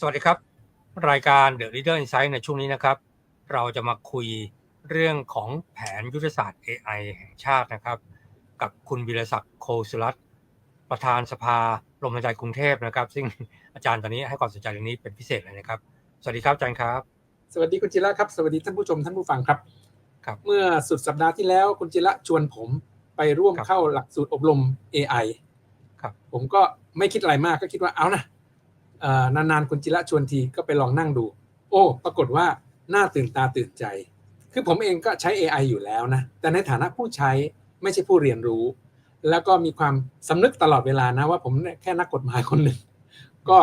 สวัสดีครับ รายการ The Leader Insight ในช่วงนี้นะครับ เราจะมาคุยเรื่องของแผนยุทธศาสตร์ AI แห่งชาตินะครับ กับคุณวิรศักดิ์โคสุรัตน์ประธานสภาลมหายใจกรุงเทพนะครับ ซึ่งอาจารย์ตอนนี้ให้ความสนใจเรื่องนี้เป็นพิเศษเลยนะครับ สวัสดีครับอาจารย์ครับ สวัสดีคุณจิระครับ สวัสดีท่านผู้ชมท่านผู้ฟังครับครับ เมื่อสุดสัปดาห์ที่แล้วคุณจิระชวนผมไปร่วมครับเข้าหลักสูตรอบรม AI ครับ ผมก็ไม่คิดอะไรมากก็คิดว่าเอานะเอ่อ นานๆคุณจิระชวนทีก็ไปลองนั่งดู โอ้ ปรากฏว่าน่าตื่นตาตื่นใจ คือผมเองก็ใช้ AI อยู่แล้วนะ แต่ในฐานะผู้ใช้ไม่ใช่ผู้เรียนรู้ แล้วก็มีความสำนึกตลอดเวลานะว่าผมเนี่ยแค่นักกฎหมายคนหนึ่ง ก็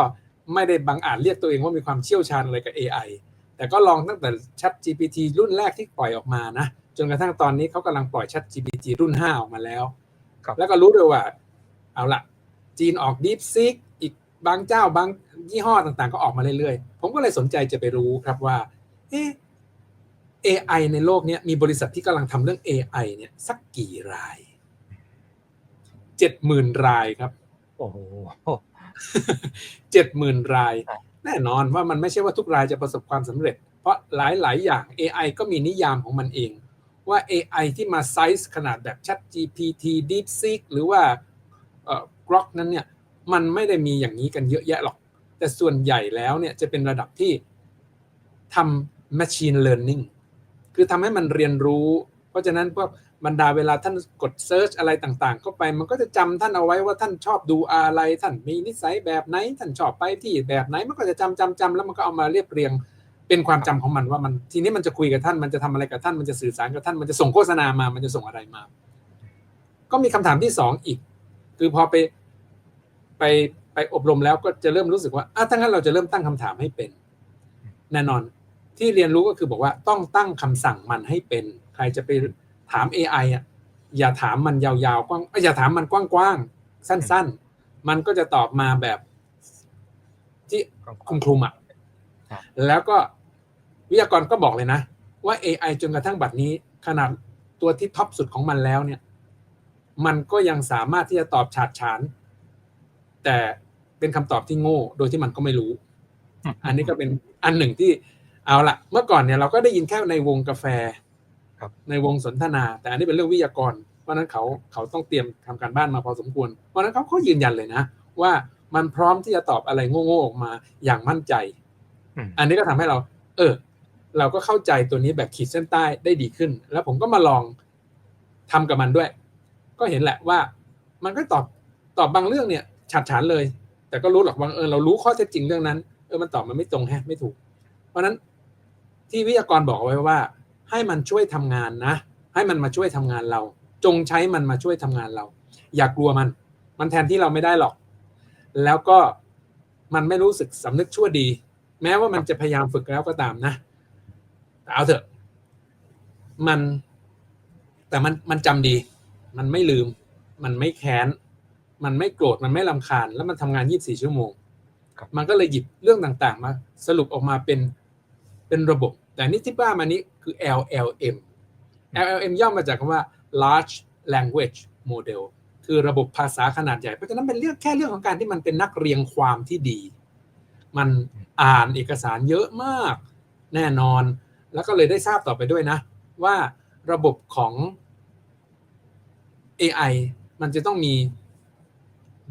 ไม่ได้บังอาจเรียกตัวเองว่ามีความเชี่ยวชาญอะไรกับ AI แต่ก็ลองตั้งแต่ Chat GPT รุ่นแรกที่ปล่อยออกมานะ จนกระทั่งตอนนี้เขากำลังปล่อย Chat GPT รุ่น 5 ออกมาแล้วครับแล้วก็รู้ด้วยว่า เอาละจีนออก DeepSeek อีก บางเจ้าบางยี่ห้อต่างๆ ก็ออกมาเรื่อยๆ ผมก็เลยสนใจจะไปรู้ครับว่าเอ๊ะ AI ในโลกเนี้ยมีบริษัทที่กำลังทำเรื่อง AI เนี่ยสักกี่รายเจ็ดหมื่นรายครับ โอ้โหเจ็ดหมื่นรายครับแน่นอนว่ามันไม่ใช่ว่าทุกรายจะประสบความสำเร็จ เพราะหลายๆ อย่าง AI ก็มีนิยามของมันเอง ว่า AI ที่มาไซส์ขนาดแบบ Chat GPT DeepSeek หรือว่าเอ่อ Grok นั้นเนี่ย มันไม่ได้มีอย่างนี้กันเยอะแยะหรอก แต่ส่วนใหญ่แล้วเนี่ยจะเป็นระดับที่ทำ machine learning คือทำให้มันเรียนรู้ เพราะฉะนั้นพวกบรรดาเวลาท่านกด search อะไรต่างๆ เข้าไปมันก็จะจำท่านเอาไว้ว่าท่านชอบดูอะไร ท่านมีนิสัยแบบไหน ท่านชอบไปที่แบบไหน มันก็จะจำจำจำแล้วมันก็เอามาเรียบเรียงเป็นความจำของมันว่ามันทีนี้มันจะคุยกับท่านมันจะทำอะไรกับท่านมันจะสื่อสารกับท่านมันจะส่งโฆษณามา มันจะส่งอะไรมา ก็มีคำถามที่สองอีก คือพอไป ไปไปอบรมแล้วก็จะเริ่มรู้สึกว่าอะถ้างั้นเราจะเริ่มตั้งคำถามให้เป็น แน่นอนที่เรียนรู้ก็คือบอกว่าต้องตั้งคำสั่งมันให้เป็น ใครจะไปถาม AI อะอย่าถามมันยาวๆกว้างอย่าถามมันกว้างๆสั้น ๆ มันก็จะตอบมาแบบ ที่คุมคลุมอะแล้วก็วิทยากรก็บอกเลยนะ ว่า AI จนกระทั่งบัดนี้ ขนาดตัวที่ท็อปสุดของมันแล้วเนี่ย มันก็ยังสามารถที่จะตอบฉาดฉาน แต่เป็นคำตอบที่โง่โดยที่มันก็ไม่รู้ อันนี้ก็เป็นอันหนึ่งที่เอาละเมื่อก่อนเนี่ยเราก็ได้ยินแค่ในวงกาแฟครับ ในวงสนทนา แต่อันนี้เป็นเรื่องวิทยากร เพราะฉะนั้นเขาเขาต้องเตรียมทำการบ้านมาพอสมควร เพราะฉะนั้นเขาก็ยืนยันเลยนะ ว่ามันพร้อมที่จะตอบอะไรโง่ๆออกมาอย่างมั่นใจอืมอันนี้ก็ทำให้เรา เออ เราก็เข้าใจตัวนี้แบบขีดเส้นใต้ได้ดีขึ้น แล้วผมก็มาลองทำกับมันด้วย ก็เห็นแหละว่า มันก็ตอบตอบบางเรื่องเนี่ย ฉัดฉานเลย แต่ก็รู้หรอกว่าเออเรารู้ข้อเท็จจริงเรื่องนั้นเออมันตอบมันไม่ตรงแฮะไม่ถูก เพราะฉะนั้นที่วิทยากรบอกเอาไว้ว่า ให้มันช่วยทำงานนะ ให้มันมาช่วยทำงานเรา จงใช้มันมาช่วยทำงานเรา อย่ากลัวมัน มันแทนที่เราไม่ได้หรอก แล้วก็มันไม่รู้สึกสำนึกชั่วดี แม้ว่ามันจะพยายามฝึกแล้วก็ตามนะแต่เอาเถอะ มัน แต่มันมันจำดี มันไม่ลืม มันไม่แค้น มันไม่โกรธมันไม่ลำคาญ แล้วมันทำงาน 24 ชั่วโมงครับมันก็เลยหยิบเรื่องต่างๆ มา สรุปออกมาเป็นเป็นระบบ แต่นี่ที่ว่ามานี้คือ LLM LLM ย่อมาจากคำว่า large language model คือระบบภาษาขนาดใหญ่ เพราะฉะนั้นเป็นเรื่องแค่เรื่องของการที่มันเป็นนักเรียงความที่ดี มันอ่านเอกสารเยอะมาก แน่นอน แล้วก็เลยได้ทราบต่อไปด้วยนะ ว่าระบบของ AI มันจะต้องมี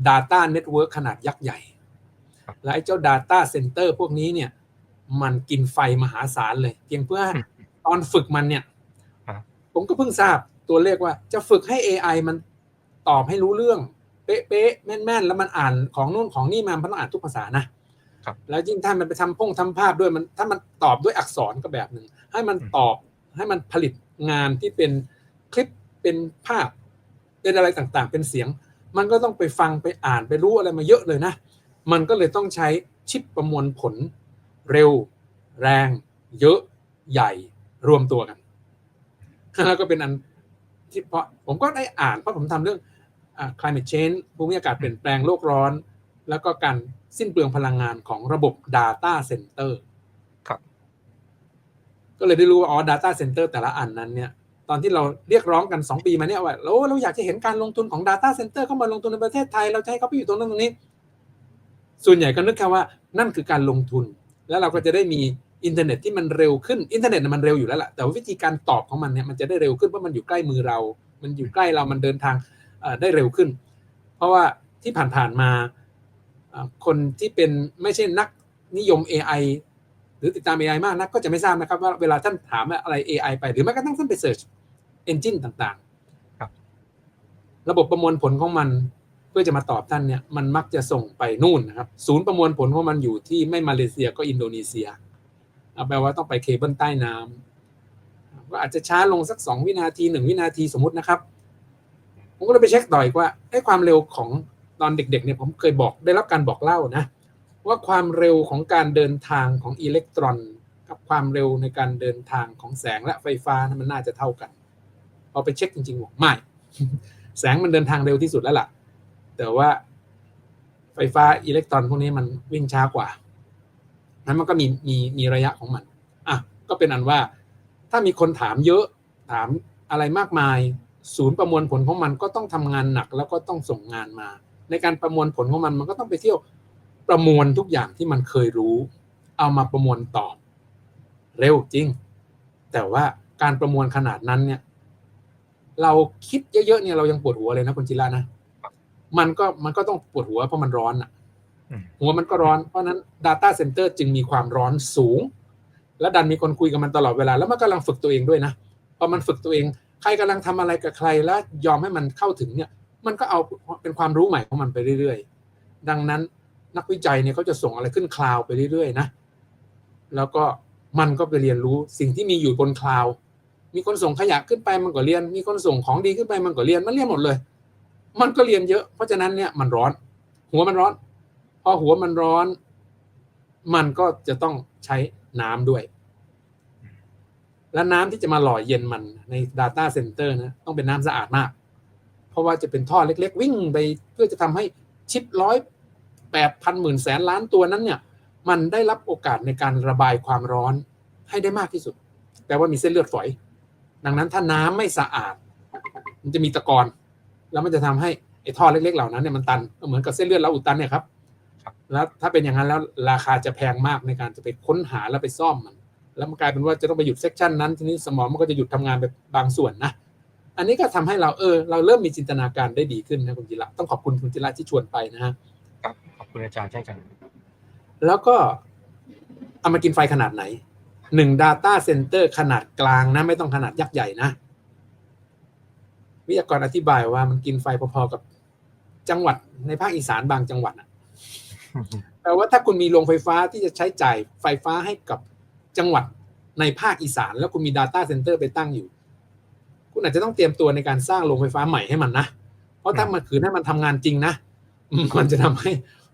Data Network ขนาดยักษ์ใหญ่ครับและไอ้เจ้า Data Center พวกนี้เนี่ย มันกินไฟมหาศาลเลย เพียงเพื่อตอนฝึกมันเนี่ยครับผมก็เพิ่งทราบตัวเลขว่าจะฝึกให้ AI มันตอบให้รู้เรื่อง เป๊ะๆแม่นๆ แล้วมันอ่านของนู่นของนี่มามันต้องอ่านทุกภาษานะครับแล้วยิ่งถ้ามันไปทำพงทำภาพด้วยมันถ้ามันตอบด้วยอักษรก็แบบหนึ่งให้มันอืมตอบให้มันผลิตงานที่เป็นคลิปเป็นภาพเป็นอะไรต่างๆ เป็นเสียง มันก็ต้องไปฟังไปอ่านไปรู้อะไรมาเยอะเลยนะ มันก็เลยต้องใช้ชิปประมวลผล เร็ว แรง เยอะ ใหญ่รวมตัวกันแล้วก็เป็นอันที่เพราะผมก็ได้อ่านเพราะผมทำเรื่องอ่า climate change ภูมิอากาศเปลี่ยนแปลงโลกร้อน แล้วก็การสิ้นเปลืองพลังงานของระบบ Data Center ครับ ก็เลยได้รู้ว่าอ๋อ Data Center แต่ละอันนั้นเนี่ยต อนที่เราเรียกร้องกัน 2 ปีมาเนี่ยว่าเราเราอยากจะเห็นการลงทุนของ Data Center เข้ามาลงทุนในประเทศไทย เราจะให้เขาไปอยู่ตรงนั้นตรงนี้ ส่วนใหญ่ก็นึกแค่ว่านั่นคือการลงทุน แล้วเราก็จะได้มีอินเทอร์เน็ตที่มันเร็วขึ้นอินเทอร์เน็ตมันเร็วอยู่แล้วล่ะแต่ว่าวิธีการตอบของมันเนี่ยมันจะได้เร็วขึ้นเพราะมันอยู่ใกล้มือเรา มันอยู่ใกล้เรามันเดินทางได้เร็วขึ้น เพราะว่าที่ผ่านๆมาคนที่เป็นไม่ใช่นักนิยม AI หรือติดตาม AI มากนักก็จะไม่ทราบนะครับว่าเวลาท่านถามอะไร AI ไปหรือแม้กระทั่งท่านไปเสิร์ช Engine ต่างๆครับ ระบบประมวลผลของมันเพื่อจะมาตอบท่านเนี่ยมันมักจะส่งไปนู่นนะครับ ศูนย์ประมวลผลของมันอยู่ที่ไม่มาเลเซียก็อินโดนีเซียเอาแปลว่าต้องไปเคเบิลใต้น้ำก็อาจจะช้าลงสักสองวินาทีหนึ่งวินาทีสมมตินะครับ ผมก็เลยไปเช็คต่ออีกว่าไอ้ความเร็วของตอนเด็กๆเนี่ยผมเคยบอกได้รับการบอกเล่านะ ว่าความเร็วของการเดินทางของอิเล็กตรอน กับความเร็วในการเดินทางของแสงและไฟฟ้านะมันน่าจะเท่ากัน พอไปเช็คจริงๆบอกไม่ แสงมันเดินทางเร็วที่สุดแล้วล่ะ แต่ว่าไฟฟ้าอิเล็กตรอนพวกนี้มันวิ่งช้ากว่า นั้นมันก็มีมีมีระยะของมัน อะ ก็เป็นอันว่า ถ้ามีคนถามเยอะถามอะไรมากมาย ศูนย์ประมวลผลของมันก็ต้องทำงานหนักแล้วก็ต้องส่งงานมา ในการประมวลผลของมันมันก็ต้องไปเที่ยวประมวลทุกอย่างที่มันเคยรู้ เอามาประมวลตอบ เร็วจริง แต่ว่าการประมวลขนาดนั้นเนี่ย เราคิดเยอะๆเนี่ยเรายังปวดหัวเลยนะคุณจิระนะมันก็มันก็ต้องปวดหัวเพราะมันร้อนอะอืมหัวมันก็ร้อนเพราะฉะนั้น Data Center จึงมีความร้อนสูง และดันมีคนคุยกับมันตลอดเวลา แล้วมันกำลังฝึกตัวเองด้วยนะพอมันฝึกตัวเอง ใครกำลังทำอะไรกับใครแล้วยอมให้มันเข้าถึงเนี่ย มันก็เอาเป็นความรู้ใหม่ของมันไปเรื่อยๆ ดังนั้นนักวิจัยเนี่ยเขาจะส่งอะไรขึ้นคลาวด์ไปเรื่อยๆนะแล้วก็มันก็ไปเรียนรู้สิ่งที่มีอยู่บนคลาวด์ มีคนส่งขยะขึ้นไปมันก็เรียน มีคนส่งของดีขึ้นไปมันก็เรียนมันเรียนหมดเลย มันก็เรียนเยอะ เพราะฉะนั้นเนี่ยมันร้อน หัวมันร้อน พอหัวมันร้อน มันก็จะต้องใช้น้ำด้วย และน้ำที่จะมาหล่อเย็นมันใน Data Center นะต้องเป็นน้ำสะอาดมาก เพราะว่าจะเป็นท่อเล็ก ๆ วิ่งไปเพื่อจะทำให้ชิปร้อยแปดพันหมื่นแสนล้านตัวนั้นเนี่ย มันได้รับโอกาสในการระบายความร้อนให้ได้มากที่สุดแปลว่ามีเส้นเลือดฝอย ดังนั้นถ้าน้ำไม่สะอาด มันจะมีตะกอน แล้วมันจะทำให้ไอ้ท่อเล็กๆเหล่านั้นเนี่ยมันตันก็เหมือนกับเส้นเลือดเราอุดตันเนี่ยครับครับแล้วถ้าเป็นอย่างนั้นแล้วราคาจะแพงมากในการจะไปค้นหาแล้วไปซ่อมมัน แล้วมันกลายเป็นว่าจะต้องไปหยุดเซกชันนั้นทีนี้สมองมันก็จะหยุดทำงานไปบางส่วนนะอันนี้ก็ทำให้เราเออ เราเริ่มมีจินตนาการได้ดีขึ้นนะคุณจิระต้องขอบคุณคุณจิระที่ชวนไปนะฮะครับขอบคุณอาจารย์เช่นกันแล้วก็เอามากินไฟขนาดไหน หนึ่ง Data Center ขนาดกลางนะ ไม่ต้องขนาดยักษ์ใหญ่นะ วิทยากรอธิบายว่ามันกินไฟพอๆกับจังหวัดในภาคอีสานบางจังหวัดอะแปลว่าถ้าคุณมีโรงไฟฟ้าที่จะใช้จ่ายไฟฟ้าให้กับจังหวัดในภาคอีสาน แล้วคุณมี Data Center ไปตั้งอยู่ คุณอาจจะต้องเตรียมตัวในการสร้างโรงไฟฟ้าใหม่ให้มันนะ เพราะถ้ามันขืนให้มันทำงานจริงนะมันจะทำให้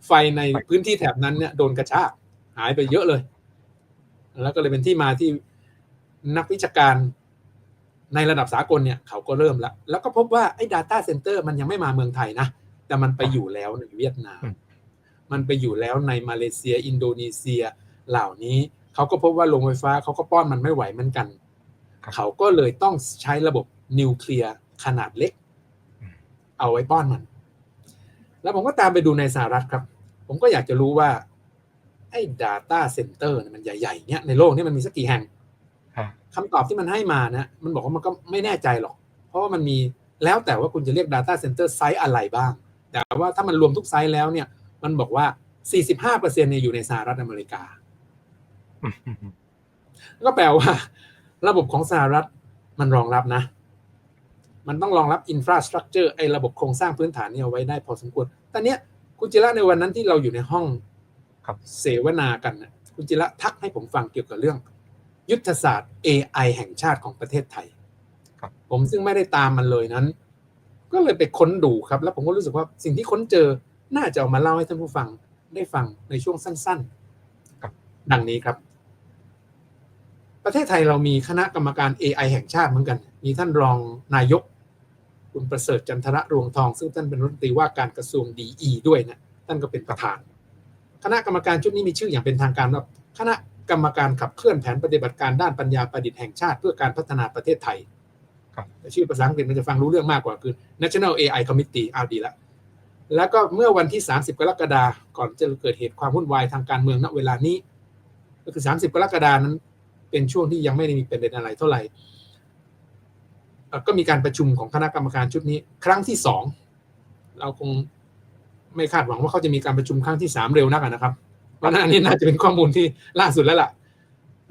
ไฟในพื้นที่แถบนั้นเนี่ยโดนกระชากหายไปเยอะเลย แล้วก็เลยเป็นที่มาที่นักวิชาการในระดับสากลเนี่ยเขาก็เริ่มแล้ว แล้วก็พบว่าไอ้ Data Center มันยังไม่มาเมืองไทยนะ แต่มันไปอยู่แล้วในเวียดนามอืมมันไปอยู่แล้วในมาเลเซีย อินโดนีเซียเหล่านี้ เขาก็พบว่าโรงไฟฟ้าเขาก็ป้อนมันไม่ไหวเหมือนกันครับเขาก็เลยต้องใช้ระบบนิวเคลียร์ขนาดเล็กอืมเอาไว้ป้อนมัน แล้วผมก็ตามไปดูในสหรัฐครับ ผมก็อยากจะรู้ว่า ไอ้ Data Center เนี่ยมันใหญ่ๆเนี่ยในโลกนี้มันมีสักกี่แห่งฮะคำตอบที่มันให้มานะ มันบอกว่ามันก็ไม่แน่ใจหรอก เพราะว่ามันมีแล้วแต่ว่าคุณจะเรียก Data Center ไซส์อะไรบ้าง แต่ว่าถ้ามันรวมทุกไซส์แล้วเนี่ย มันบอกว่า 45%เนี่ยอยู่ในสหรัฐอเมริกา ก็แปลว่า ระบบของสหรัฐมันรองรับนะ มันต้องรองรับอินฟราสตรักเจอร์ไอ้ระบบโครงสร้างพื้นฐานนี่เอาไว้ได้พอสมควร ตอนเนี้ยคุณจิระในวันนั้นที่เราอยู่ในห้อง ครับเสวนากันนะคุณจิระทักให้ผมฟังเกี่ยวกับเรื่อง ยุทธศาสตร์ AI แห่งชาติของประเทศไทยครับผมซึ่งไม่ได้ตามมันเลยนั้น ก็เลยไปค้นดูครับ แล้วผมก็รู้สึกว่าสิ่งที่ค้นเจอน่าจะเอามาเล่าให้ท่านผู้ฟังได้ฟังในช่วงสั้นครับๆดังนี้ครับ ประเทศไทยเรามีคณะกรรมการ AI แห่งชาติเหมือนกัน มีท่านรองนายก คุณประเสริฐจันทระรวงทอง ซึ่งท่านเป็นรัฐมนตรีว่าการกระทรวงดีด้วยนะท่านก็เป็นประธานค ณะกรรมการชุดนี้มีชื่ออย่างเป็นทางการว่าคณะกรรมการขับเคลื่อนแผนปฏิบัติการด้านปัญญาประดิษฐ์แห่งชาติเพื่อการพัฒนาประเทศไทยครับแต่ชื่อภาษาอังกฤษมันจะฟังรู้เรื่องมากกว่าคือ National AI Committee เอาดีละแล้วก็เมื่อวันที่ 30 กรกฎาคมก่อนจะเกิดเหตุความวุ่นวายทางการเมืองณเวลานี้ ก็คือ 30 กรกฎาคมนั้น เป็นช่วงที่ยังไม่ได้มีประเด็นอะไรเท่าไหร่เอ่อก็มีการประชุมของคณะกรรมการชุดนี้ ครั้งที่สองเราคง ไม่คาดหวังว่าเขาจะมีการประชุมครั้งที่สามเร็วนักนะครับ เพราะนั้นอันนี้น่าจะเป็นข้อมูลที่ล่าสุดแล้วล่ะ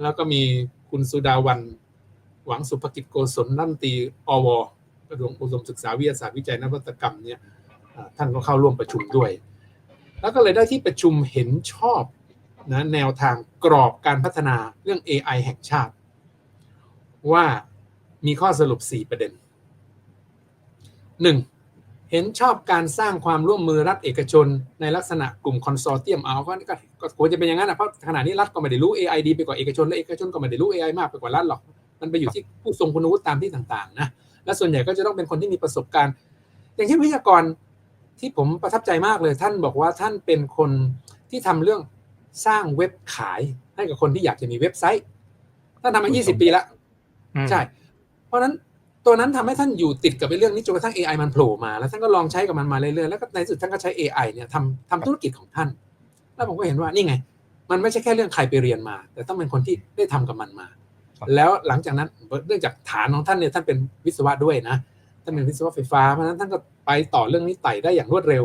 แล้วก็มีคุณสุดาวัน หวังสุภกิจโกศลรัฐมนตีอวกระทรวงอุดมศึกษาวิทยาศาสตร์วิจัยนวัตกรรมเนี่ยท่านก็เข้าร่วมประชุมด้วย แล้วก็เลยได้ที่ประชุมเห็นชอบนะแนวทางกรอบการพัฒนาเรื่อง AI แห่งชาติ ว่ามีข้อสรุป 4 ประเด็น 1. เห็นชอบการสร้างความร่วมมือรัฐเอกชน ในลักษณะกลุ่มคอนโซเทียมเอาก็ก็ก็ควรจะเป็นอย่างนั้นนะเพราะขณะนี้รัฐก็ไม่ได้รู้ AI ดีไปกว่าเอกชนและเอกชนก็ไม่ได้รู้ AI มากไปกว่ารัฐหรอก มันไปอยู่ที่ผู้ทรงคุณวุฒิตามที่ต่างๆนะและส่วนใหญ่ก็จะต้องเป็นคนที่มีประสบการณ์ อย่างเช่นวิทยากรที่ผมประทับใจมากเลย ท่านบอกว่าท่านเป็นคนที่ทำเรื่องสร้างเว็บขายให้กับคนที่อยากจะมีเว็บไซต์ท่านทำมา 20 ปีแล้วอืมใช่ เพราะฉะนั้น ตัวนั้นทำให้ท่านอยู่ติดกับไอ้เรื่องนี้จนกระทั่ง AI มันโผล่มา แล้วท่านก็ลองใช้กับมันมาเรื่อยๆแล้วก็ในที่สุดท่านก็ใช้ AI เนี่ยทำทำธุรกิจของท่าน แล้วผมก็เห็นว่านี่ไง มันไม่ใช่แค่เรื่องใครไปเรียนมา แต่ต้องเป็นคนที่ได้ทำกับมันมาครับแล้วหลังจากนั้นเนื่องจากฐานของท่านเนี่ยท่านเป็นวิศวะด้วยนะท่านเป็นวิศวะไฟฟ้าเพราะฉะนั้นท่านก็ไปต่อเรื่องนี้ไต่ได้อย่างรวดเร็ว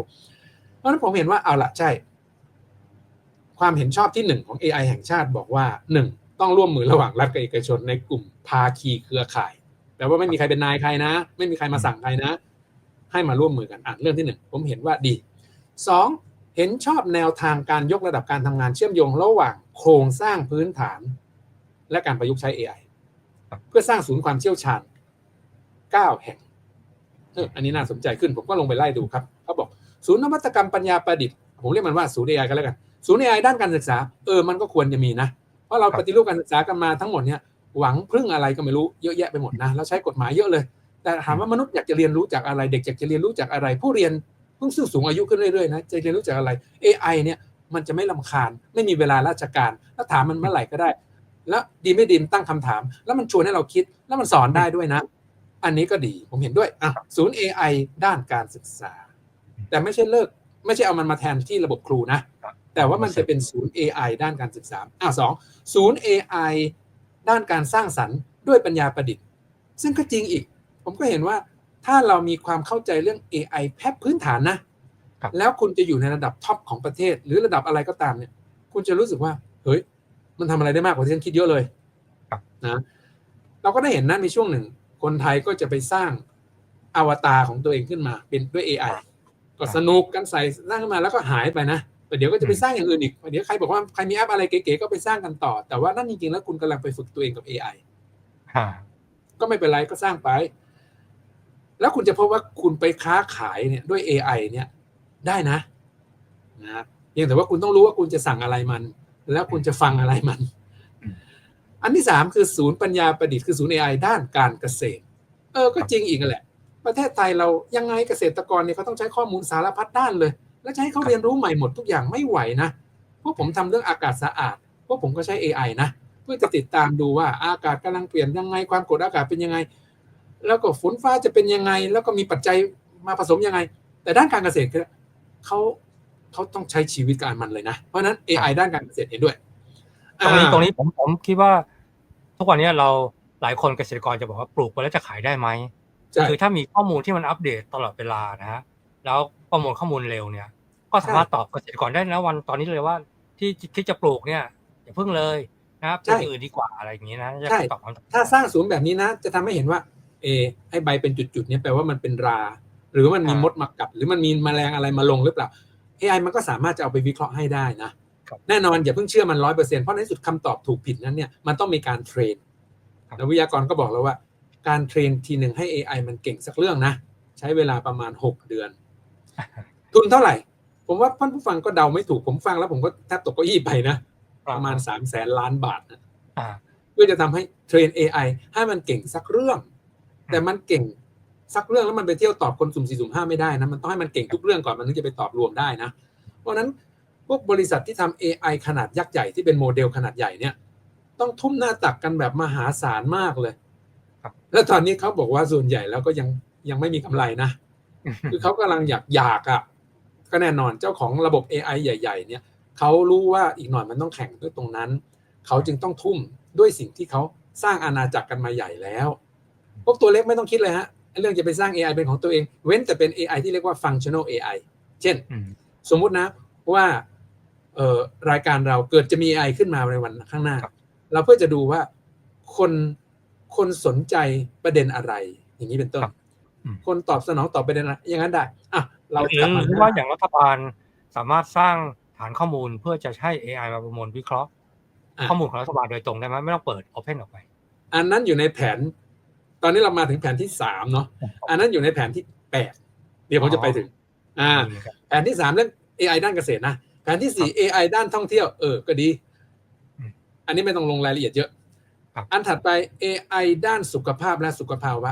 เพราะฉะนั้นผมเห็นว่าเอาละใช่ ความเห็นชอบที่หนึ่งของ AI แห่งชาติบอกว่าหนึ่งต้องร่วมมือระหว่างรัฐกับเอกชนในกลุ่มภาคีเครือข่าย แปลว่าไม่มีใครเป็นนายใครนะ ไม่มีใครมาสั่งใครนะ ให้มาร่วมมือกันอ่านเรื่องที่หนึ่งผมเห็นว่าดีสองเห็นชอบแนวทางการยกระดับการทำงานเชื่อมโยงระหว่างโครงสร้างพื้นฐาน และการประยุกต์ใช้ AI เพื่อสร้างศูนย์ความเชี่ยวชาญ 9 แห่งเอออันนี้น่าสนใจขึ้นผมก็ลงไปไล่ดูครับเขาบอก ศูนย์นวัตกรรมปัญญาประดิษฐ์ผมเรียกมันว่าศูนย์ AI กันแล้วกัน ศูนย์ AI ด้านการศึกษา เออมันก็ควรจะมีนะ เพราะเรารปฏิรูปการศึกษากันมาทั้งหมดเนี่ย หวังพึ่งอะไรก็ไม่รู้เยอะแยะไปหมดนะแล้วใช้กฎหมายเยอะเลย แต่ถามว่ามนุษย์อยากจะเรียนรู้จากอะไร เด็กอยากจะเรียนรู้จากอะไร ผู้เรียนเพิ่งสูงอายุขึ้นเรื่อยๆนะจะเรียนรู้จากอะไร AI เนี่ยมันจะไม่ลำคาญ ไม่มีเวลาราชการ แล้วถามมันเมื่อไหร่ก็ได้ แล้วดีไม่ดีตั้งคำถาม แล้วมันชวนให้เราคิด แล้วมันสอนได้ด้วยนะ อันนี้ก็ดีผมเห็นด้วยอะศูนย์ AI ด้านการศึกษา แต่ไม่ใช่เลิก ไม่ใช่เอามันมาแทนที่ระบบครูนะ แต่ว่ามันจะเป็นศูนย์ AI ด้านการศึกษาอะสองศูนย์ AI ด้านการสร้างสรรค์ด้วยปัญญาประดิษฐ์ ซึ่งก็จริงอีก ผมก็เห็นว่าถ้าเรามีความเข้าใจเรื่อง AI แพบพื้นฐานนะครับแล้วคุณจะอยู่ในระดับท็อปของประเทศ หรือระดับอะไรก็ตามเนี่ย คุณจะรู้สึกว่า เฮ้ย มันทำอะไรได้มากกว่าที่ฉันคิดเยอะเลยครับนะเราก็ได้เห็นนะในช่วงหนึ่ง คนไทยก็จะไปสร้างอวตารของตัวเองขึ้นมา เป็นด้วย AI ก็สนุกกันใส่สร้างขึ้นมาแล้วก็หายไปนะแต่ เดี๋ยวก็จะไปสร้างอย่างอื่นอีกเดี๋ยวใครบอกว่าใครมีแอปอะไรเก๋ๆก็ไปสร้างกันต่อ แต่ว่านั่นจริงๆแล้วคุณกำลังไปฝึกตัวเองกับ AI ฮะก็ไม่เป็นไรก็สร้างไป แล้วคุณจะพบว่าคุณไปค้าขายเนี่ยด้วย AI เนี่ยได้นะนะเพียงแต่ว่าคุณต้องรู้ว่าคุณจะสั่งอะไรมัน แล้วคุณจะฟังอะไรมัน อันที่สามคือศูนย์ปัญญาประดิษฐ์คือศูนย์ AI ด้านการเกษตร เออก็จริงอีกแหละ ประเทศไทยเรายังไงเกษตรกรเนี่ยเขาต้องใช้ข้อมูลสารพัดด้านเลย แล้วจะให้เขาเรียนรู้ใหม่หมดทุกอย่างไม่ไหวนะพวกผมทำเรื่องอากาศสะอาด พวกผมก็ใช้ AI นะ เพื่อจะติดตามดูว่าอากาศกำลังเปลี่ยนยังไง ความกดอากาศเป็นยังไง แล้วก็ฝนฟ้าจะเป็นยังไง แล้วก็มีปัจจัยมาผสมยังไง แต่ด้านการเกษตรคือเขาเขาต้องใช้ชีวิตกับมันเลยนะ เพราะฉะนั้น AI ด้านการเกษตรเห็นด้วย ตรงนี้อ่าตรงนี้ผมผมคิดว่า ทุกวันนี้เราหลายคนเกษตรกรจะบอกว่าปลูกไปแล้วจะขายได้ไหมใช่คือถ้ามีข้อมูลที่มันอัปเดตตลอดเวลานะฮะแล้วประมวลข้อมูลเร็วเนี่ย ก็สามารถตอบเกษตรกรได้นะวันตอนนี้เลยว่าที่ที่จะปลูกเนี่ยอย่าเพิ่งเลยนะครับปลูกอย่างอื่นดีกว่าอะไรอย่างนี้นะจะใช่ตอบคำถามถ้าสร้างศูนย์แบบนี้นะ จะทำให้เห็นว่า เออไอ้ใบเป็นจุดๆเนี่ยแปลว่ามันเป็นรา หรือว่ามันมีมดมากัด หรือมันมีแมลงอะไรมาลงหรือเปล่า AI มันก็สามารถจะเอาไปวิเคราะห์ให้ได้นะแน่นอนอย่าเพิ่งเชื่อมันร้อยเปอร์เซ็นต์เพราะในที่สุดคำตอบถูกผิดนั้นเนี่ยมันต้องมีการเทรนแล้ววิทยากรก็บอกแล้วว่า การเทรนทีหนึ่งให้ AI มันเก่งสักเรื่องนะ ใช้เวลาประมาณ 6 เดือน ทุนเท่าไหร่ ผมว่าท่านผู้ฟังก็เดาไม่ถูกผมฟังแล้วผมก็แทบตกเก้าอี้ไปนะ ประมาณ3ามแสนล้านบาทนะอ่าเพื่อจะทำให้เทรน AI ให้มันเก่งสักเรื่อง แต่มันเก่งสักเรื่องแล้วมันไปเที่ยวตอบคนสุ่มสี่สุ่มห้าไม่ได้นะมันต้องให้มันเก่งทุกเรื่องก่อนมันถึงจะไปตอบรวมได้นะ เพราะฉะนั้นพวกบริษัทที่ทำ AI ขนาดยักษ์ใหญ่ที่เป็นโมเดลขนาดใหญ่เนี่ย ต้องทุ่มหน้าตักกันแบบมหาศาลมากเลยครับแล้วตอนนี้เขาบอกว่าส่วนใหญ่แล้วก็ยังยังไม่มีกำไรนะคือเขากำลังอยากอยากอะ ก็แน่นอนเจ้าของระบบ AI ใหญ่ ๆ เนี่ยเขารู้ว่าอีกหน่อยมันต้องแข่งด้วยตรงนั้น เขาจึงต้องทุ่มด้วยสิ่งที่เขาสร้างอาณาจักรกันมาใหญ่แล้ว พวกตัวเล็กไม่ต้องคิดเลยฮะเรื่องจะไปสร้าง AI เป็นของตัวเอง เว้นแต่เป็น AI ที่เรียกว่า functional AI เช่นอืมสมมุตินะว่าเอ่อรายการเราเกิดจะมี AI ขึ้นมาในวันข้างหน้าครับเราเพื่อจะดูว่าคนคนสนใจประเด็นอะไร อย่างนี้เป็นต้น คนตอบสนองตอบประเด็นอะไรอย่างนั้นได้อะ เราหรืกลับอมาหรือว่าอย่างรัฐบาลสามารถสร้างฐานข้อมูลเพื่อจะให้ AI มาประมวลวิเคราะห์อะข้อมูลของรัฐบาลโดยตรงได้ไหมไม่ต้องเปิด Open ออกไป อันนั้นอยู่ในแผน ตอนนี้เรามาถึงแผนที่สามเนาะอันนั้นอยู่ในแผนที่แปดเดี๋ยวผมจะไปถึง อ่า แผนที่สามเรื่อง AI ด้านเกษตรนะแผนที่สี่ AI ด้านท่องเที่ยวเออก็ดีอืมอันนี้ไม่ต้องลงรายละเอียดเยอะครับอันถัดไป AI ด้านสุขภาพและสุขภาวะ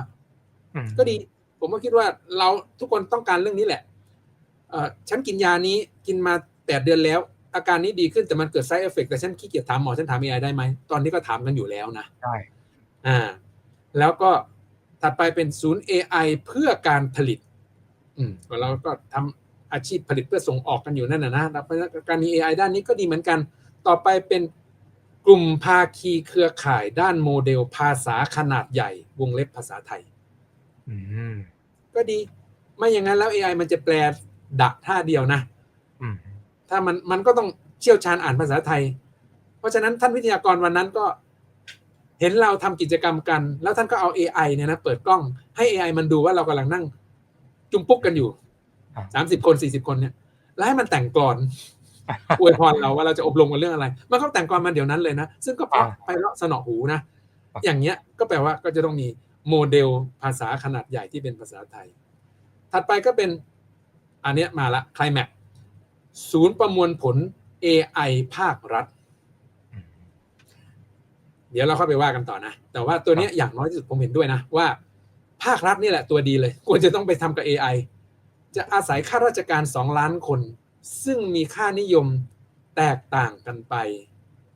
อืมก็ดี ผมก็คิดว่าเราทุกคนต้องการเรื่องนี้แหละเออ ฉันกินยานี้กินมาแปดเดือนแล้ว อาการนี้ดีขึ้นแต่มันเกิด side effect แต่ฉันขี้เกียจถามหมอฉันถาม AI ได้ไหมตอนนี้ก็ถามกันอยู่แล้วนะใช่อ่า แล้วก็ถัดไปเป็นศูนย์ AI เพื่อการผลิต อืมเราก็ทำอาชีพผลิตเพื่อส่งออกกันอยู่นั่นนะนะแล้วการมี AI ด้านนี้ก็ดีเหมือนกัน ต่อไปเป็นกลุ่มภาคีเครือข่ายด้านโมเดลภาษาขนาดใหญ่ วงเล็บภาษาไทยอืมก็ดี ไม่อย่างนั้นแล้ว AI มันจะแปล ดักท่าเดียวนะอืมถ้ามันมันก็ต้องเชี่ยวชาญอ่านภาษาไทย เพราะฉะนั้นท่านวิทยากรวันนั้นก็เห็นเราทำกิจกรรมกัน แล้วท่านก็เอา AI เนี่ยนะเปิดกล้องให้ AI มันดูว่าเรากำลังนั่ง จุมปุ๊กกันอยู่สามสิบคนสี่สิบคนเนี่ย แล้วให้มันแต่งกลอนอวยพรเราว่าเราจะอบรมกันเรื่องอะไร มันก็แต่งกลอนมันเดี๋ยวนั้นเลยนะ ซึ่งก็เพราะอ่าไปเลาะสนอหูนะครับอย่างเงี้ยก็แปลว่าก็จะต้องมีโมเดลภาษาขนาดใหญ่ที่เป็นภาษาไทย ถัดไปก็เป็น อันเนี้ยมาละไคลแม็กศูนย์ประมวลผล AI ภาครัฐอืมเดี๋ยวเราเข้าไปว่ากันต่อนะ แต่ว่าตัวเนี้ยอย่างน้อยที่สุดผมเห็นด้วยนะ ว่า ภาครัฐนี่แหละตัวดีเลยควรจะต้องไปทำกับ AI จะอาศัยข้าราชการสองล้านคน ซึ่งมีค่านิยมแตกต่างกันไป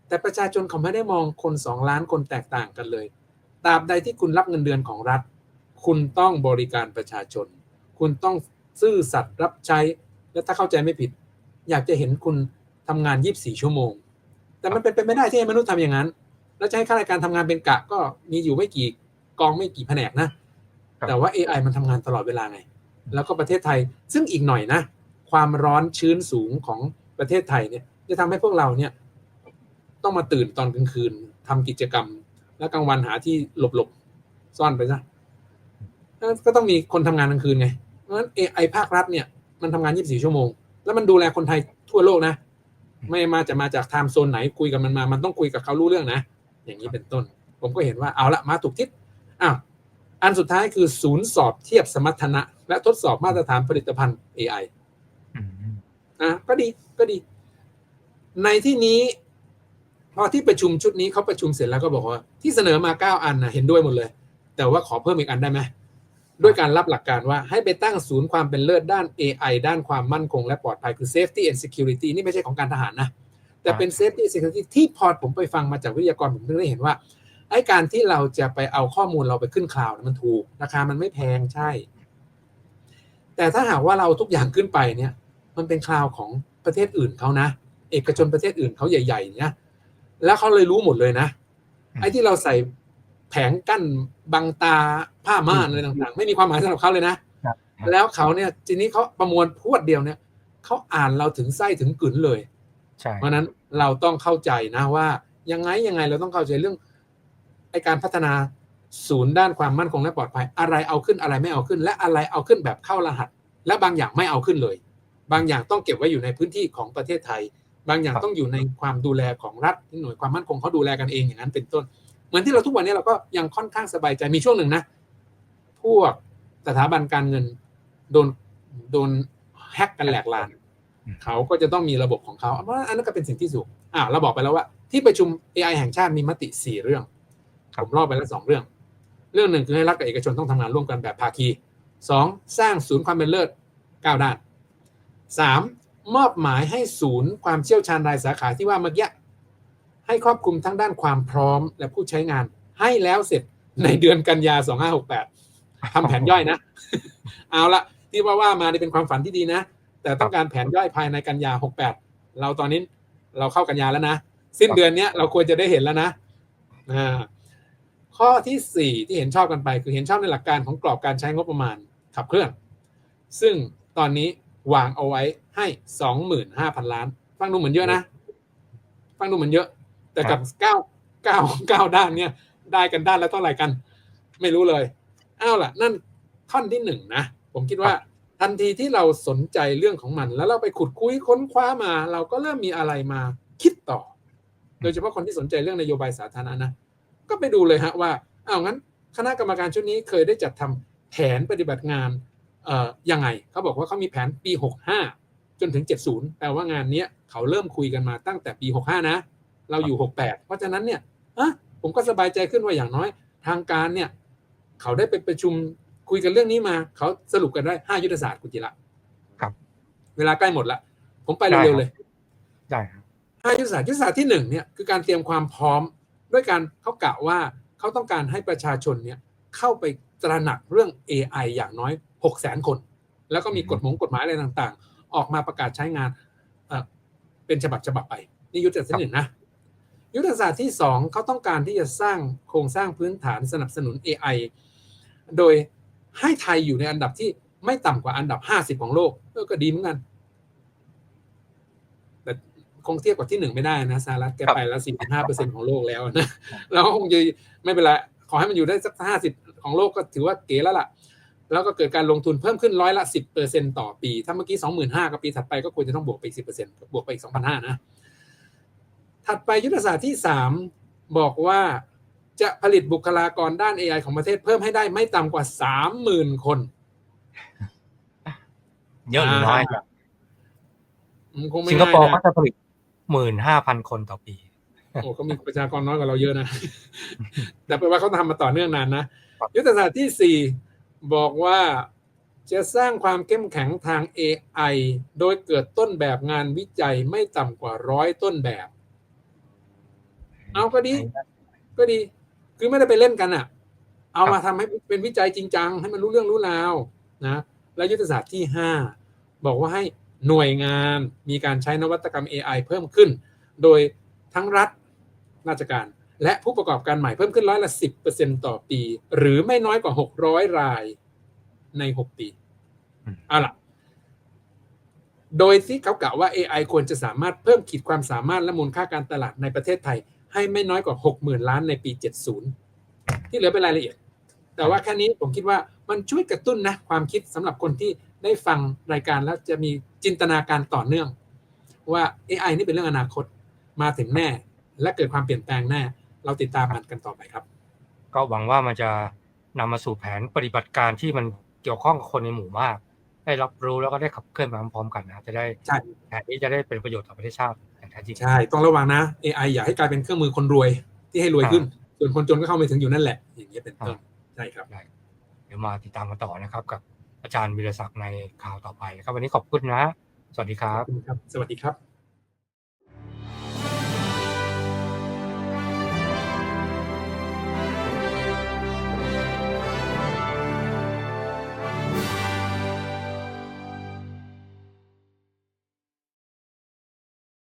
แต่ประชาชนเขาไม่ได้มองคนสองล้านคนแตกต่างกันเลยตราบใดที่คุณรับเงินเดือนของรัฐ คุณต้องบริการประชาชน คุณต้อง ซื่อสัตย์รับใช้ และถ้าเข้าใจไม่ผิด อยากจะเห็นคุณทำงาน 24 ชั่วโมง แต่มันเป็นไปไม่ได้ที่ให้มนุษย์ทำอย่างนั้น แล้วจะให้ข้าราชการทำงานเป็นกะก็มีอยู่ไม่กี่กองไม่กี่แผนกนะครับแต่ว่า AI มันทำงานตลอดเวลาไง แล้วก็ประเทศไทย ซึ่งอีกหน่อยนะ ความร้อนชื้นสูงของประเทศไทยเนี่ย จะทำให้พวกเราเนี่ย ต้องมาตื่นตอนกลางคืนทำกิจกรรม แล้วกลางวันหาที่หลบๆซ่อนไปซะก็ต้องมีคนทำงานกลางคืนไง เพราะฉะนั้น AI ภาครัฐเนี่ยมันทำงาน 24 ชั่วโมง แล้วมันดูแลคนไทยทั่วโลกนะ ไม่มาจะมาจากไทม์โซนไหนคุยกับมันมา มันต้องคุยกับเขารู้เรื่องนะ อย่างนี้เป็นต้น ผมก็เห็นว่าเอาละมาถูกทิศอ้าวอันสุดท้ายคือศูนย์สอบเทียบสมรรถนะ และทดสอบมาตรฐานผลิตภัณฑ์ AI อืมอะก็ดีก็ดี ในที่นี้ พอที่ประชุมชุดนี้เขาประชุมเสร็จแล้วก็บอกว่า ที่เสนอมาเก้าอันนะเห็นด้วยหมดเลย แต่ว่าขอเพิ่มอีกอันได้ไหม ด้วยการรับหลักการว่าให้ไปตั้งศูนย์ความเป็นเลิศด้าน AI ด้านความมั่นคงและปลอดภัยคือ safety and security นี่ไม่ใช่ของการทหารนะ แต่เป็น safety and security ที่พอผมไปฟังมาจากวิทยากรผมถึงได้เห็นว่าไอ้การที่เราจะไปเอาข้อมูลเราไปขึ้นคลาวด์มันถูกราคามันไม่แพงใช่ แต่ถ้าหากว่าเราทุกอย่างขึ้นไปเนี่ย มันเป็นคลาวด์ของประเทศอื่นเขานะ เอกชนประเทศอื่นเขาใหญ่ๆเนี่ยแล้วเขาเลยรู้หมดเลยนะไอ้ที่เราใส่แผงกั้นบังตาผ้าม่านอะไรต่างๆ ไม่มีความหมายสำหรับเขาเลยนะครับแล้วเขาเนี่ยทีนี้เขาประมวลพรวดเดียวเนี่ยเขาอ่านเราถึงไส้ถึงกลืนเลยใช่เพราะฉะนั้นเราต้องเข้าใจนะว่ายังไงยังไงเราต้องเข้าใจเรื่องไอการพัฒนาศูนย์ด้านความมั่นคงและปลอดภัย อะไรเอาขึ้นอะไรไม่เอาขึ้น และอะไรเอาขึ้นแบบเข้ารหัส และบางอย่างไม่เอาขึ้นเลย บางอย่างต้องเก็บไว้อยู่ในพื้นที่ของประเทศไทย บางอย่างต้องอยู่ในความดูแลของรัฐที่หน่วยความมั่นคงเขาดูแลกันเองอย่างนั้นเป็นต้นเห มือนที่เราทุกวันนี้เราก็ยังค่อนข้างสบายใจมีช่วงหนึ่งนะ พวกสถาบันการเงินโดนโดนแฮกกันแหลกลาน เขาก็จะต้องมีระบบของเขาเพราะอันนั้นก็เป็นสิ่งที่สูงอ่าเราบอกไปแล้วว่า ที่ประชุม AI แห่งชาติมีมติสี่เรื่องผมเล่าไปแล้วสองเรื่อง เรื่องหนึ่งคือให้รัฐกับเอกชนต้องทำงานร่วมกันแบบภาคีสองสร้างศูนย์ความเป็นเลิศก้าวด้านสามมอบหมายให้ศูนย์ความเชี่ยวชาญรายสาขาที่ว่าเมื่อกี้ ให้ครอบคลุมทั้งด้านความพร้อมและผู้ใช้งาน ให้แล้วเสร็จในเดือนกันยา 2568ทำแผนย่อยนะ เอาละที่ว่าว่ามาดีเป็นความฝันที่ดีนะ แต่ต้องการแผนย่อยภายในกันยา 68 เราตอนนี้เราเข้ากันยาแล้วนะ สิ้นเดือนเนี้ยเราควรจะได้เห็นแล้วนะข้อที่สี่ที่เห็นชอบกันไป คือเห็นชอบในหลักการของกรอบการใช้งบประมาณขับเคลื่อน ซึ่งตอนนี้วางเอาไว้ให้สองหมื่นห้าพันล้าน ฟังดูเหมือนเยอะนะ ฟังดูเหมือนเยอะ แต่กับเก้าเก้าเก้าด้านเนี่ยได้กันด้านละเท่าไหร่กัน ไม่รู้เลยอ้าวล่ะ นั่นท่อนที่หนึ่งนะ ผมคิดว่าทันทีที่เราสนใจเรื่องของมัน แล้วเราไปขุดคุยค้นคว้ามา เราก็เริ่มมีอะไรมาคิดต่อ โดยเฉพาะคนที่สนใจเรื่องนโยบายสาธารณะนะก็ไปดูเลยฮะว่าอ้าวงั้น คณะกรรมการชุดนี้เคยได้จัดทำแผนปฏิบัติงานเอ่อยังไงเขาบอกว่าเขามีแผนปี 65 จนถึง 70 แปลว่างานเนี้ยเขาเริ่มคุยกันมาตั้งแต่ปี 65 นะ เราอยู่68เพราะฉะนั้นเนี่ยอะผมก็สบายใจขึ้นว่าอย่างน้อย ทางการเนี่ย เขาได้ไปประชุมคุยกันเรื่องนี้มา เขาสรุปกันได้5ยุทธศาสตร์คุณจิระครับ เวลาใกล้หมดละผมไปได้เร็ครับวๆเลยได้ครับห้ายุทธศาสตร์ยุทธศาสตร์ที่หนึ่งเนี่ยคือการเตรียมความพร้อมด้วยการเขากะว่าเขาต้องการให้ประชาชนเนี่ยเข้าไปตระหนักเรื่อง AI อย่างน้อย6 0 0 0 0 0คน แล้วก็มีกฎหมงกฎหมายอะไรต่างๆ ออกมาประกาศใช้งานเอ่อเป็นฉบับฉบับไป นี่ยุทธศาสตร์ที่หนึ่งนะ ยุทธศาสตร์ที่สองเขาต้องการที่จะสร้างโครงสร้างพื้นฐานสนับสนุน AI โดยให้ไทยอยู่ในอันดับที่ไม่ต่ำกว่าอันดับ 50 ของโลกเออก็ดีเหมือนกัน แต่คงเทียบกับที่หนึ่งไม่ได้นะสหรัฐแกครับไปแล้ว 45เปอร์เซ็นของโลกแล้วนะเราก็คงจะไม่เป็นไรขอให้มันอยู่ได้สัก 50 ของโลกก็ถือว่าเก๋แล้วล่ะ แล้วก็เกิดการลงทุนเพิ่มขึ้นร้อยละ 10เปอร์เซ็นต่อปี ถ้าเมื่อกี้ 25,000กับปีถัดไปก็ควรจะต้องบวกไปอีก10เปอร์เซ็นต์บวกไปอีก2,500นะ ถัดไปยุทธศาสตร์ที่ 3 บอกว่าจะผลิตบุคลากรด้าน AI ของประเทศเพิ่มให้ได้ไม่ต่ำกว่า 30,000 คน เยอะหรือน้อยครับอืมคงไม่สิงคโปร์ง่ายก็นะจะผลิตหมื่นห้าพันคนต่อปี โอ้เขามีประชากรน้อยกว่าเราเยอะนะ แต่แปลว่าเขาทำมาต่อเนื่องนานนะ ยุทธศาสตร์ที่4บอกว่าจะสร้างความเข้มแข็งทาง AI โดยเกิดต้นแบบงานวิจัยไม่ต่ำกว่าร้อยต้นแบบ เอาก็ดี ก็ดี คือไม่ได้ไปเล่นกันอะ เอามาทำให้เป็นวิจัยจริงจัง ให้มันรู้เรื่องรู้ราวนะและยุทธศาสตร์ที่5บอกว่าให้หน่วยงานมีการใช้นวัตกรรม AI เพิ่มขึ้น โดยทั้งรัฐราชการ และผู้ประกอบการใหม่เพิ่มขึ้นร้อยละ 10%ต่อปี หรือไม่น้อยกว่า 600 รายใน 6 ปีอืมเอาล่ะ โดยที่เขากะว่า AI ควรจะสามารถเพิ่มขีดความสามารถและมูลค่าการตลาดในประเทศไทย ให้ไม่น้อยกว่า 60,000 ล้านในปี 70 ที่เหลือเป็นรายละเอียด แต่ว่าแค่นี้ผมคิดว่ามันช่วยกระตุ้นนะความคิดสำหรับคนที่ได้ฟังรายการแล้วจะมีจินตนาการต่อเนื่อง ว่า AI นี่เป็นเรื่องอนาคตมาถึงแน่ และเกิดความเปลี่ยนแปลงแน่ เราติดตามมันกันต่อไปครับ ก็หวังว่ามันจะนำมาสู่แผนปฏิบัติการที่มันเกี่ยวข้องกับคนในหมู่มาก ได้รับรู้แล้วก็ได้ขับเคลื่อนไปพร้อมๆกันนะจะได้ใช่แผนนี้จะได้เป็นประโยชน์ต่อประเทศชาติอย่างแท้จริง ใช่ ต้องระวังนะ AI อย่าให้กลายเป็นเครื่องมือคนรวยที่ให้รวยขึ้น ส่วนคนจนก็เข้าไม่ถึงอยู่นั่นแหละ อย่างนี้ยเป็นต้นใช่ครับเดี๋ยวมาติดตามกันต่อนะครับ กับอาจารย์วิรศักดิ์ในข่าวต่อไปนะครับ วันนี้ขอบคุณนะ สวัสดีคขรัอบบคุณครับ สวัสดีครับ